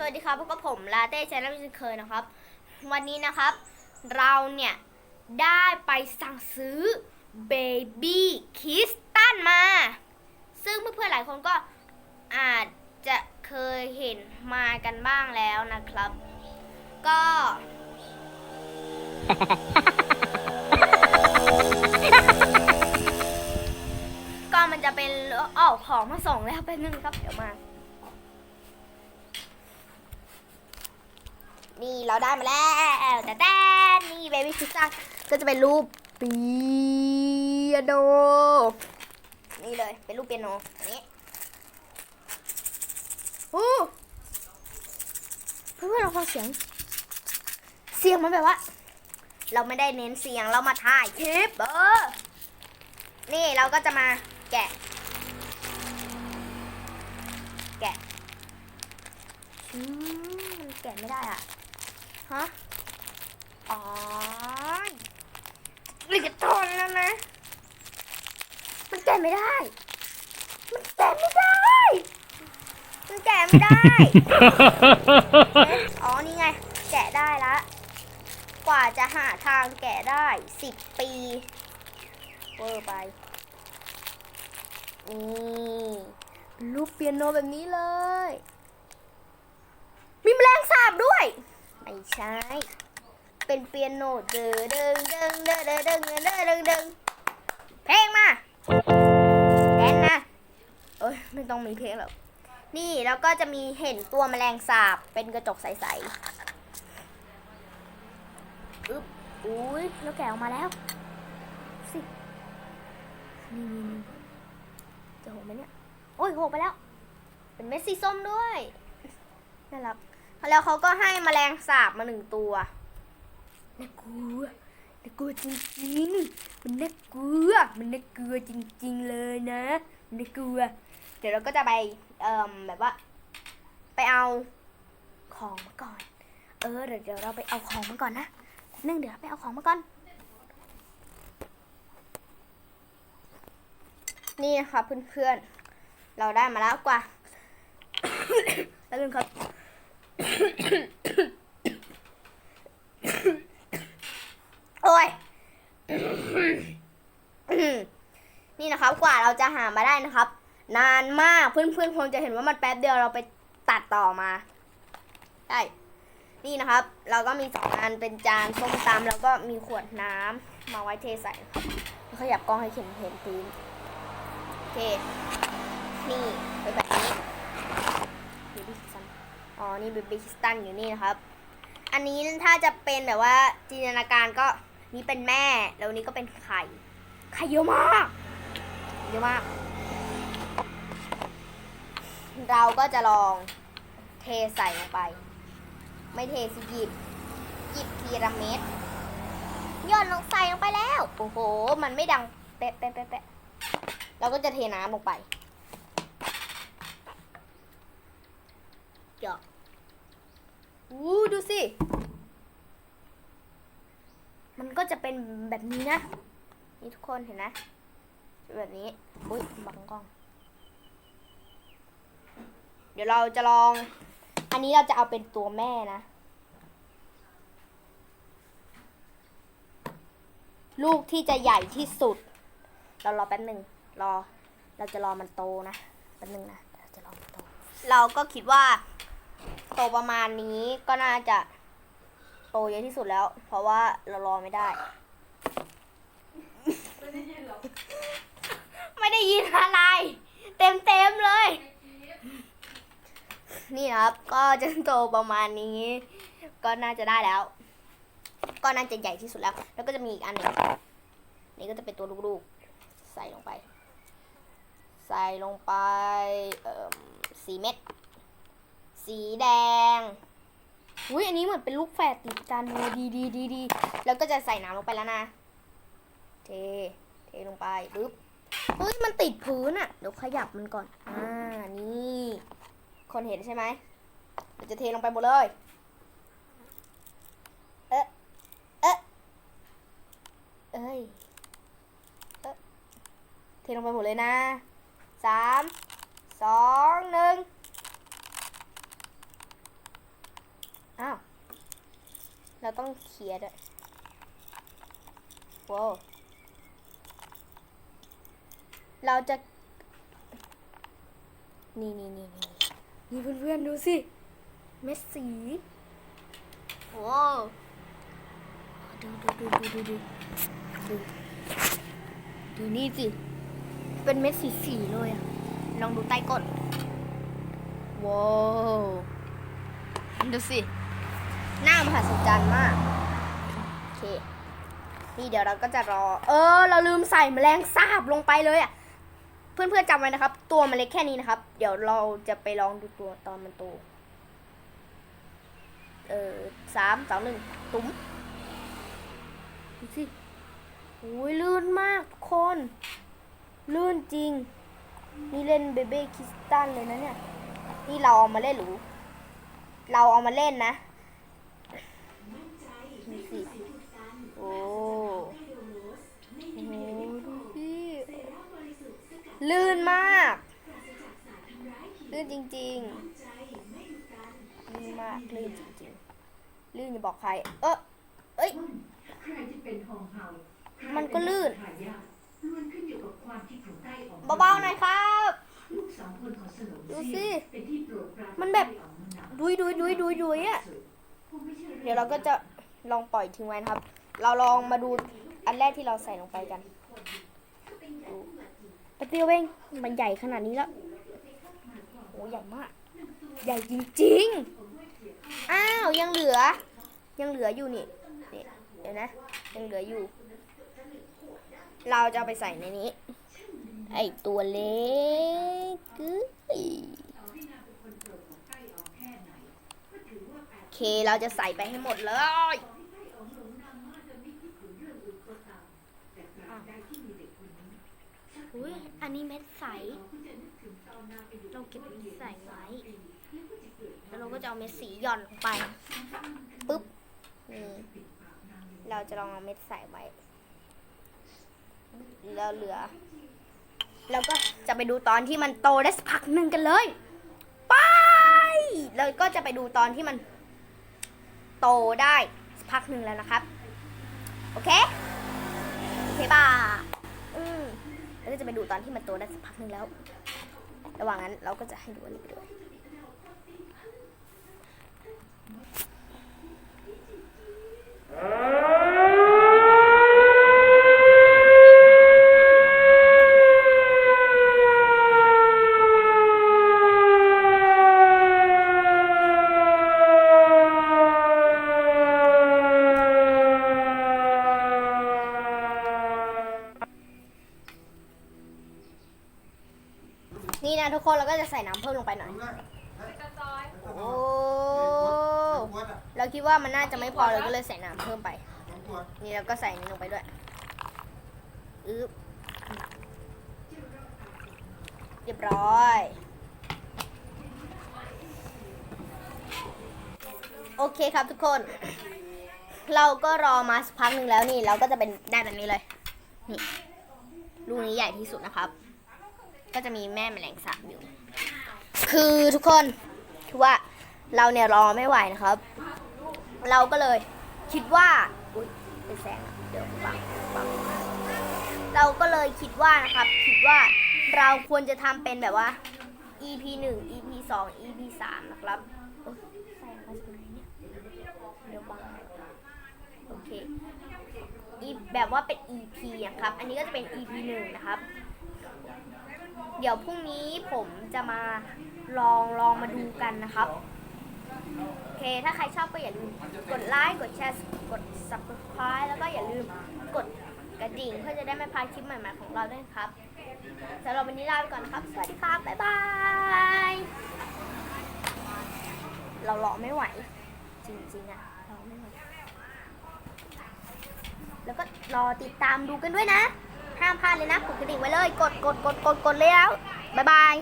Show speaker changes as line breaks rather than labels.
สวัสดีครับพบกับผมลาเต้ชแนลมิสเคยนะครับ วันนี้นะครับ เราเนี่ย ได้ไปสั่งซื้อเบบี้คิสตันมา ซึ่งเพื่อนๆหลายคนก็อาจจะเคยเห็นมากันบ้างแล้วนะครับ ก็ ก็มันจะเป็นออกของมาส่งแล้วแป๊บนึงครับเดี๋ยวมา นี่เราได้มาแล้วแต่แต่นี่เบบี้พิซซ่าก็จะเป็นรูปเปียโน นี่เลยเป็นรูปเปียโนอันนี้โอ้เพื่อนเราฟังเสียง เสียงมันแบบว่า เราไม่ได้เน้นเสียงเรามาถ่ายคลิปเออนี่เราก็จะมาแกะ แกะอืมมันแกะไม่ได้อะ ฮะ อ๋อนี่จะทนแล้วนะ มันแกะไม่ได้ มันแกะไม่ได้ มันแกะไม่ได้เอ๊ะอ๋อ นี่ไง แกะได้ละ กว่าจะหาทางแกะได้สิบปีเวอร์ไป นี่รูปเปียโนแบบนี้เลย มีแมลงสาบด้วย ไม่ใช่ เป็นเปียโนเด้อเด้งเด้งเด้อเด้อเด้งเด้อเด้อเด้งเด้งเพลงมาแดนนะเอ้ยไม่ต้องมีเพลงหรอกนี่แล้วก็จะมีเห็นตัวแมลงสาบเป็นกระจกใสๆอึ๊บอุ้ยแล้วแกะออกมาแล้วสินี่นี่นี่จะหกไหมเนี่ย โอ้ยหกไปแล้ว เป็นเม็ดสีส้มด้วย น่ารัก แล้วเขาก็ให้แมลงสาบมาหนึ่งตัวน่ากลัวน่ากลัวจริงๆ มันน่ากลัว มันน่ากลัวจริง ๆ เลยนะมันน่ากลัว เดี๋ยวเราก็จะไปเอ่อแบบว่า ไปเอาของมาก่อน เออเดี๋ยวเดี๋ยวเราไปเอาของมาก่อนนะนึ่งเดี๋ยวไปเอาของมาก่อน นี่นะคะเพื่อนๆ เราได้มาแล้วกว่าแล้วนึงครับ โอ้ย นี่นะครับกว่าเราจะหามาได้นะครับ นานมากเพื่อนๆคงจะเห็นว่ามันแป๊บเดียวเราไปตัดต่อมาใช่นี่นะครับ เราก็มีสองอันเป็นจานส้มตำแล้วก็มีขวดน้ำมาไว้เทใส่ขยับกล้องให้เห็นเห็นพื้นโอเค นี่เป็นแบบ อ๋อ นี่เบบี้คิสตันอยู่นี่นะครับ อันนี้ถ้าจะเป็นแบบว่าจินตนาการก็นี่เป็นแม่ แล้วนี้ก็เป็นไข่ ไข่เยอะมาก เยอะมาก เราก็จะลองเทใส่ลงไป ไม่เทสิหยิบหยิบทีละเม็ดย่อนลงใส่ลงไปแล้ว โอ้โห มันไม่ดังเป๊ะเป๊ะเป๊ะเราก็จะเทน้ำลงไป หยอกอู้ดูสิ มันก็จะเป็นแบบนี้นะ นี่ทุกคนเห็นนะ แบบนี้ อุ้ยบังกล้อง เดี๋ยวเราจะลอง อันนี้เราจะเอาเป็นตัวแม่นะลูกที่จะใหญ่ที่สุด เรารอแป๊บหนึ่งรอ เราจะรอมันโตนะ แป๊บนึงนะ เราจะรอมันโต เราก็คิดว่า โตประมาณนี้ก็น่าจะโตเยอะที่สุดแล้ว เพราะว่าเรารอไม่ได้
ไม่ได้ยินหรอ
ไม่ได้ยินอะไร เต็มเต็มเลย นี่นะครับ ก็จะโตประมาณนี้ ก็น่าจะได้แล้ว ก็น่าจะใหญ่ที่สุดแล้ว แล้วก็จะมีอีกอันหนึ่งนี่ก็จะเป็นตัวลูกๆ ใส่ลงไป ใส่ลงไปเอ่อสีเม็ด สีแดงอุ้ยอันนี้เหมือนเป็นลูกแฝดติดกันเลยดีดีดีดีแล้วก็จะใส่น้ำลงไปแล้วนะ เท เทลงไปปึ๊บเฮ้ยมันติดพื้นอะเดี๋ยวขยับมันก่อน อ่า นี่ คนเห็นใช่ไหมเราจะเทลงไปหมดเลย เอ๊ะ เอ๊ะ เอ้ย เอ๊ะ เทลงไปหมดเลยนะสาม สอง หนึ่ง ต้องเคลียร์ด้วยว้าวเราจะ นี่นี่นี่นี่นี่เพื่อนๆดูสิ เม็ดสีว้าวดูดูดูดูดูดูดูดูนี่สิ เป็นเม็ดสีสีๆเลยอะลองดูใต้ก้นว้าวดูสิ หน้ามหัศจรรย์มากโอเคนี่เดี๋ยวเราก็จะรอ เออ เราลืมใส่แมลงสาบลงไปเลยอะเพื่อนๆจำไว้นะครับ ตัวมันเล็กแค่นี้นะครับ เดี๋ยวเราจะไปลองดูตัวตอนมันโตเออสามสองหนึ่งตุ้มดูสิโอ้ยลื่นมากทุกคน ลื่นจริง นี่เล่นเบเบ้คริสตันเลยนะเนี่ย นี่เราเอามาเล่นหรือ เราเอามาเล่นนะดูสิโอ้โหดูสิลื่นมาก ลื่นจริงๆลื่นมากลื่นจริงๆลื่นอย่าบอกใคร เออเอ้ยมันก็ลื่น
ใครยากล้วนขึ้นอยู่กับา
เบาๆหน่อยครับดูสิมันแบบดุยดุยดุยดุยดุยอะเดี๋ยวเราก็จะลองปล่อยทิ้งไว้นะครับ เราลองมาดูอันแรกที่เราใส่ลงไปกันดูแป๊บเดียวเองมันใหญ่ขนาดนี้แล้ว ใหญ่มาก ใหญ่จริงๆ อ้าว ยังเหลือ ยังเหลืออยู่นี่นี่เดี๋ยวนะ ยังเหลืออยู่ เราจะไปใส่ในนี้ ไอตัวเล็กโอเค เราจะใส่ไปให้หมดเลยอุ้ยอันนี้เม็ดใส เราเก็บใส่ไว้ แล้วเราก็จะเอาเม็ดสีหย่อนลงไปปุ๊บนี่เราจะลองเอาเม็ดใส่ไว้ แล้วเหลือ แล้วก็จะไปดูตอนที่มันโตได้สักพักหนึ่งกันเลยไปแล้วก็จะไปดูตอนที่มัน โตได้สักพักหนึ่งแล้วนะครับ โอเคโอเคป่ะอืมแล้วก็จะไปดูตอนที่มันโตได้สักพักหนึ่งแล้ว ระหว่างนั้นเราก็จะให้ดูอันนี้ไปด้วย นี่นะทุกคนเราก็จะใส่น้ำเพิ่มลงไปหน่อย โอ้เราคิดว่ามันน่าจะไม่พอเราก็เลยใส่น้ำเพิ่มไป นี่เราก็ใส่นี้ลงไปด้วยอึ๊บเรียบร้อย โอเคครับทุกคน เราก็รอมาสักพักหนึ่งแล้วนี่เราก็จะเป็นได้แบบนี้เลย นี่ลูกนี้ใหญ่ที่สุดนะครับ ก็จะมีแม่แมลงสาบอยู่ คือทุกคนคือว่าเราเนี่ยรอไม่ไหวนะครับ เราก็เลยคิดว่า อุ้ยเป็นแสงอะเดี๋ยวบังบังเราก็เลยคิดว่านะครับ คิดว่าเราควรจะทำเป็นแบบว่า EP 1 EP 2 EP 3นะครับโอ๊ยใส่มาจากไหนเนี่ยเดี๋ยวบังโอเค อีแบบว่าเป็น EP อะครับ อันนี้ก็จะเป็น EP 1 นะครับ เดี๋ยวพรุ่งนี้ผมจะมาลองลองมาดูกันนะครับ โอเค ถ้าใครชอบก็อย่าลืมกดไลค์ กดแชร์ กด subscribe แล้วก็อย่าลืมกดกระดิ่งเพื่อจะได้ไม่พลาดคลิปใหม่ๆของเราด้วยครับสำหรับวันนี้ลาไปก่อนนะครับ สวัสดีครับ บ๊ายบาย เรารอไม่ไหว จริงๆอะเรอไม่ไหว แล้วก็รอติดตามดูกันด้วยนะ ห้ามพลาดเลยนะกดกระดิ่งไว้เลย กดกดกดกดกดเลยแล้ว บ๊ายบาย